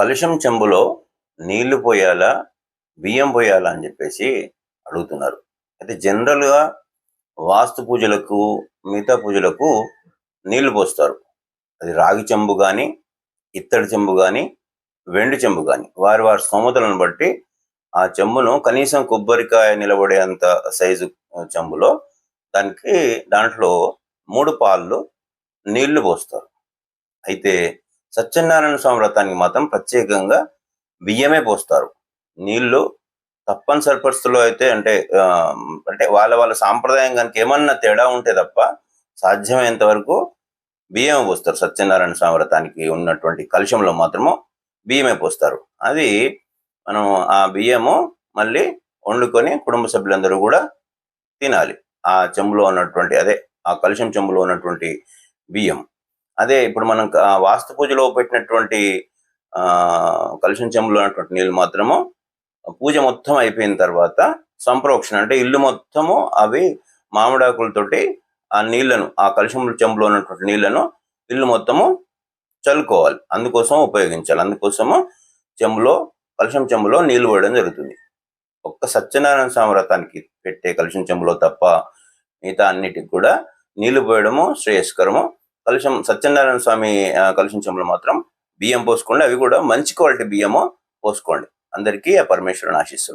కలుషం చెంబులో నీళ్ళు పోయాలా బియ్యం పోయాలా అని చెప్పేసి అడుగుతున్నారు. అయితే జనరల్గా వాస్తు పూజలకు మిగతా పూజలకు నీళ్ళు పోస్తారు. అది రాగి చెంబు కానీ ఇత్తడి చెంబు కానీ వెండి చెంబు కానీ వారి వారి స్తోమతలను బట్టి ఆ చెంబును కనీసం కొబ్బరికాయ నిలబడేంత సైజు చెంబులో దానికి దాంట్లో మూడు పాళ్ళు నీళ్ళు పోస్తారు. అయితే సత్యనారాయణ స్వామి వ్రతానికి మాత్రం ప్రత్యేకంగా బియ్యమే పోస్తారు. నీళ్ళు తప్పనిసరి పరిస్థితుల్లో అయితే అంటే అంటే వాళ్ళ వాళ్ళ సాంప్రదాయం కనుక ఏమన్నా తేడా ఉంటే తప్ప సాధ్యమైనంత వరకు బియ్యమే పోస్తారు. సత్యనారాయణ స్వామి వ్రతానికి ఉన్నటువంటి కలుషంలో మాత్రము బియ్యమే పోస్తారు. అది మనం ఆ బియ్యము మళ్ళీ వండుకొని కుటుంబ సభ్యులందరూ కూడా తినాలి. ఆ చెంబులో ఉన్నటువంటి అదే ఆ కలుషం చెంబులో ఉన్నటువంటి బియ్యం. అదే ఇప్పుడు మనం వాస్తు పూజలో పెట్టినటువంటి కలుషం చెంబులో ఉన్నటువంటి నీళ్ళు మాత్రము పూజ మొత్తం అయిపోయిన తర్వాత సంప్రోక్షణ అంటే ఇల్లు మొత్తము అవి మామిడాకులతోటి ఆ నీళ్ళను ఆ కలుషం చెంబులో ఉన్నటువంటి నీళ్ళను ఇల్లు మొత్తము చల్లుకోవాలి. అందుకోసం ఉపయోగించాలి. అందుకోసము చెంబులో కలుషం చెంబులో నీళ్ళు పోయడం జరుగుతుంది. ఒక్క సత్యనారాయణ స్వామి వ్రతానికి పెట్టే కలుషం చెంబులో తప్ప మిగతా అన్నిటికి కూడా నీళ్ళు పోయడము శ్రేయస్కరము. కలుషం సత్యనారాయణ స్వామి ఆ, కలుషం చెంబులు మాత్రం బియ్యం పోసుకోండి. అవి కూడా మంచి క్వాలిటీ బియ్యము పోసుకోండి. అందరికీ ఆ పరమేశ్వరుని ఆశిస్తుంది